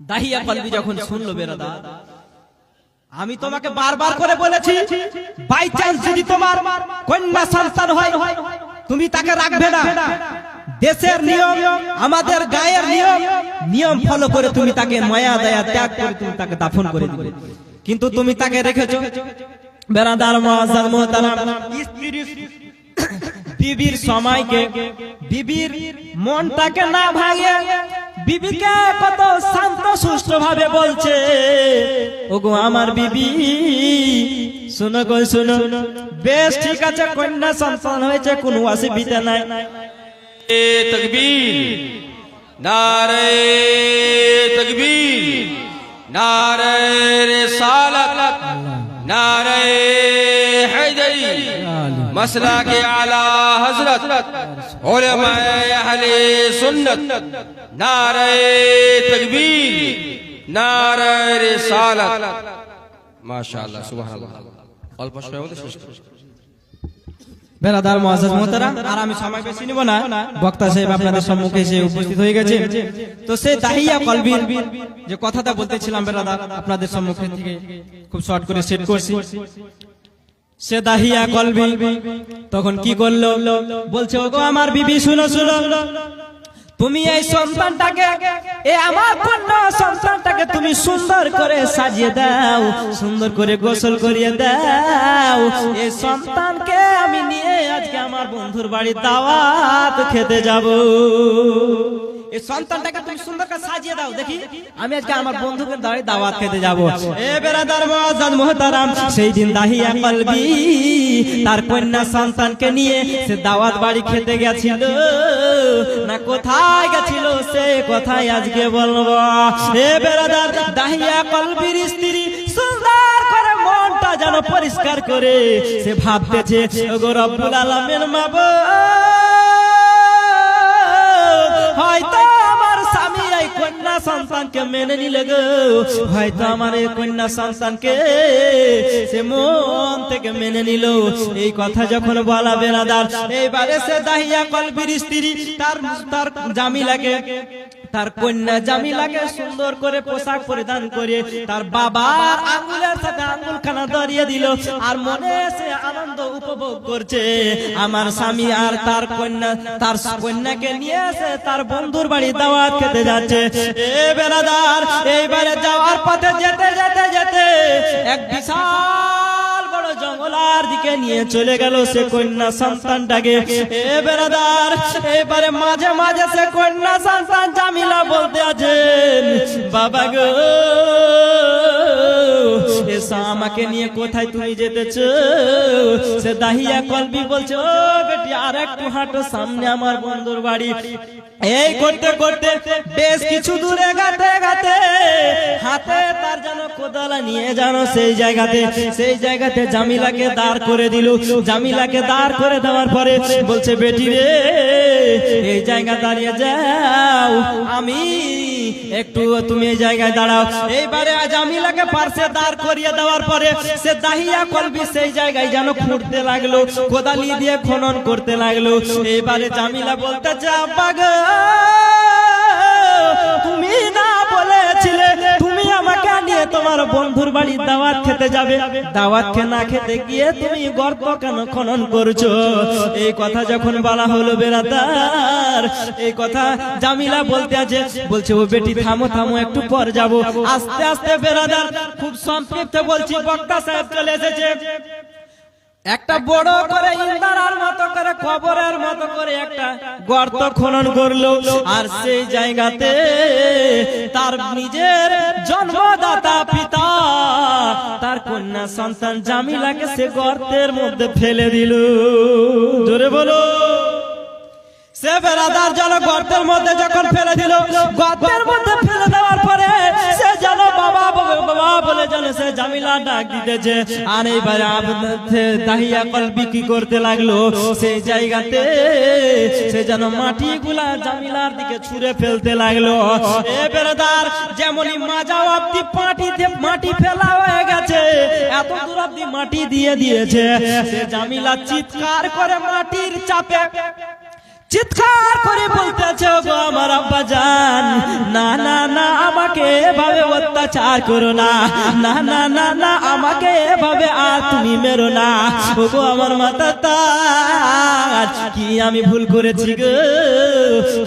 দাহিয়া কলবি যখন শুনলো বেরাদা আমি তোমাকে বারবার করে বলেছি বাই চান্স যদি তোমার কন্যা সন্তান হয় তুমি তাকে রাখবে না। দেশের নিয়ম আমাদের গায়ের নিয়ম নিয়ম ফলো করে তুমি তাকে মায়া দয়া ত্যাগ করে তুমি তাকে দাফন করে দিবে। কিন্তু তুমি তাকে রেখেছো বেরাদার মহাজার মোহতারাম বিবির সময়কে বিবির মনটাকে না ভাঙে বিবিকে কত শান্ত সুষ্ঠ ভাবে বলছে, ওগো আমার বিবি, শুনো গো, শুনো। বেশ ঠিক আছে, কন্যা সন্তান হয়েছে, কোনো অসুবিধা নাই। এ তকবীর, নারে তকবীর, নারে রে রিসালাত, নারে হায়দারি। مسلا اعلی حضرت علماء اہل سنت نعرہ تکبیر نعرہ رسالت ماشاءاللہ سبحان اللہ বেড়াদার মহাজ মোতারা আর আমি সময় বেশি নিব না। বক্তা সাহেব আপনাদের সম্মুখে এসে উপস্থিত হয়ে গেছে তো সে তাহিয়া কলবির যে কথাটা বলতেছিলাম বেড়াদার আপনাদের সম্মুখে থেকে খুব শর্ট করে সেট করছি। সে দাহিয়া কলবি। তখন কি করল? বলছে, ওগো আমার বিবি, শুনো শুনো। তুমি এই সন্তানটাকে, এ আমার কন্যা সন্তানটাকে তুমি সুন্দর করে সাজিয়ে দাও, সুন্দর করে গোসল করিয়ে দাও। এই সন্তানকে আমি নিয়ে আজকে আমার বন্ধুর বাড়ি দাওয়াত খেতে যাব। এই সন্তানটাকে তুমি সুন্দর করে সাজিয়ে দাও দেখি। আমি আজকে আমার বন্ধুকে দাঁড়িয়ে দাওয়াত খেতে যাব। এ বেরাদার মুহতারাম সেই দিন দাহিয়া কলবি তার কন্যা সন্তানকে নিয়ে সে দাওয়াত বাড়ি খেতে গেছিল। না কোথায় গেছিল সে কোথায় আজকে বলব। এ বেরাদার দাহিয়া কলবির স্ত্রী সুন্দর করে মনটা যেন পরিষ্কার করে সে ভাবতেছে ওগো রব্বুল আলামিন মাবুদ হয়তো আমার স্বামী এই কন্যা সন্তানকে মেনে নিলে হয়তো আমার এই কন্যা সন্তানকে সে মন থেকে মেনে নিল। এই কথা যখন বলা বেলাদার এইবারে সে দাহিয়া কলবির স্ত্রী, তার তার জামিলাকে তার কন্যা জামিলাকে সুন্দর করে পোশাক পরিধান করে তার বাবার আঙ্গুলের সাথে আঙ্গুল খানা ধরিয়ে দিল আর মনে সে আনন্দ উপভোগ করছে। আমার স্বামী আর তার কন্যা, তার কন্যাকে নিয়ে এসে তার বন্ধুর বাড়ি দাওয়াত খেতে যাচ্ছে। এ বেলাদার এইবারে যাওয়ার পথে যেতে যেতে যেতে এক বিশাল জঙ্গলার দিকে নিয়ে চলে গেল সে কন্যা সন্তানটাকে। এ বেড়াদার, এবারে মাঝে মাঝে সে কন্যা সন্তান জামিলা বলতে আছেন, বাবা গো এসা আমাকে নিয়ে কোথায় তুমি যেতেছ? সে দাহিয়া কলবি বলছে, ও বেটি আর একটু হাঁটো, সামনে আমার বন্ধুর বাড়ি। এই করতে করতে বেশ কিছু দূরে গাতে গাতে হাতে তার যেন কোদালা নিয়ে জানো সেই জায়গাতে সেই জায়গাতে জামিলাকে দাঁড় করে দিল। জামিলাকে দাঁড় করে দেওয়ার পরে বলছে, বেটি রে, এই জায়গা দাঁড়িয়ে যাও, আমি একটু তুমি এই জায়গায় দাঁড়াও। এইবারে জামিলাকে পার্শ্বে দাঁড় করিয়ে দেওয়ার পরে সে দাহিয়া কলবি সেই জায়গায় যেন ফুটতে লাগল কোদালি দিয়ে খনন করতে লাগল। এইবারে জামিলা বলতে চা গো, বন্ধুর বাড়ি দাওয়াত খেতে যাবে। দাওয়াত খেয়ে না খেতে গিয়ে তুমি গর্ত কেন খনন করছ? এই কথা যখন বলা হলো বেরাদার এই কথা জামিলা বলতে আছে। বলছে, ও বেটি, থামো থামো, একটু পর যাব। আস্তে আস্তে বেরাদার খুব সংক্ষিপ্ত বলছি, বক্তা সাহেব চলে এসেছে। একটা বড় করে ইন্দারার মতো করে, কবরের মতো করে একটা গর্ত খনন করল আর সেই জায়গাতে তার নিজের জন্মদাতা পিতা, তার কন্যা সন্তান জামিলাকে সে গর্তের মধ্যে ফেলে দিল। ধরে বলো। সে ফেরাদার যেন গর্তের মধ্যে যখন ফেলে দিল, গর্তের মধ্যে ফেলে দেওয়ার সে বাবা বাবা বলে যেন সে জামিলা ডাক দিতেছে। আর এইবারে দাহিয়া কলবি কি করতে লাগল। সেই জায়গাতে সে যেন মাটি গুলা জামিলার দিকে ছুঁড়ে ফেলতে লাগল। এ যেমনই মাজা অব্দি মাটিতে মাটি ফেলা হয়ে গেছে, এত দূর অব্দি মাটি দিয়ে দিয়েছে। সে জামিলা চিৎকার করে মাটির চাপে চিৎকার করে বলতেছে গো আমার আব্বা জান, না না না, আমাকে এভাবে অত্যাচার করো না না না না না, আমাকে এভাবে আর তুমি মেরো না। ও গো আমার মাতা তার, কি আমি ভুল করেছি গো?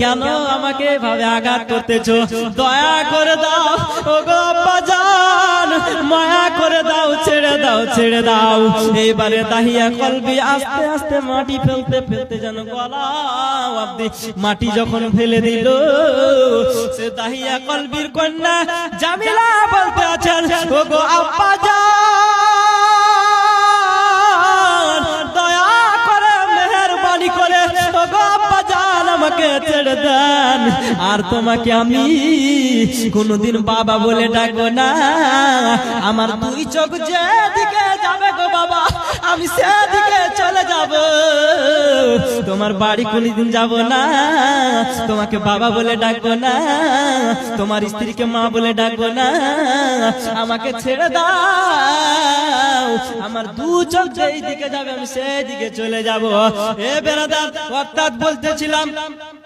কেন আমাকে এভাবে আঘাত করতেছো? দয়া করে দাও ও গো আব্বা জান। মায়া করে দাও, ছেড়ে দাও ছেড়ে দাও। এইবারে দাহিয়া কলবি আস্তে আস্তে মাটি ফেলতে ফেলতে যেন গলা মাটি যখন ফেলে দিল, সে দাহিয়া কলবির কন্যা জামিলা বলতে আছেন আমাকে ছেড়ে দেন। আর তোমাকে আমি কোনোদিন বাবা বলে ডাকবো না। আমার দুই চোখ যেদিকে যাবে গো বাবা, আমি যাব তোমার বাড়ি কোনদিন যাব না। তোমাকে বাবা বলে ডাকবো না। তোমার স্ত্রীকে মা বলে ডাকবো না। আমাকে ছেড়ে দাও। আমার দু চোখ যেই দিকে যাবে, আমি সেই দিকে চলে যাব। এ বেরাদার অর্থাৎ বলতেছিলাম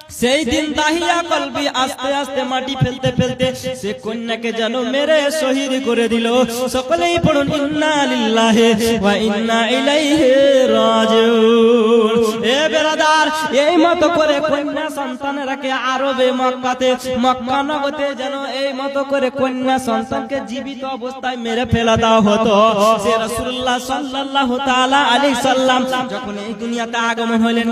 সেই দিন দাহিয়া কলবি আস্তে আস্তে মাটি ফেলতে ফেলতে সে কন্যাকে যেন মেরে শহীদ করে দিল। সকলেই পড়ুন, ইন্না লিল্লাহি ওয়া ইন্না ইলাইহি রাজিউন। এ বেরাদার এই মতো করে কন্যা সন্তানেরাকে আরবে মক্কাতে, মক্কা নগতে যেন এই মতো করে কন্যা সন্তানকে জীবিত অবস্থায় মেরে ফেলা দেওয়া হতো। সে রাসূলুল্লাহ সাল্লাল্লাহু তাআলা আলাইহি সাল্লাম যখন এই দুনিয়াতে আগমন হলেন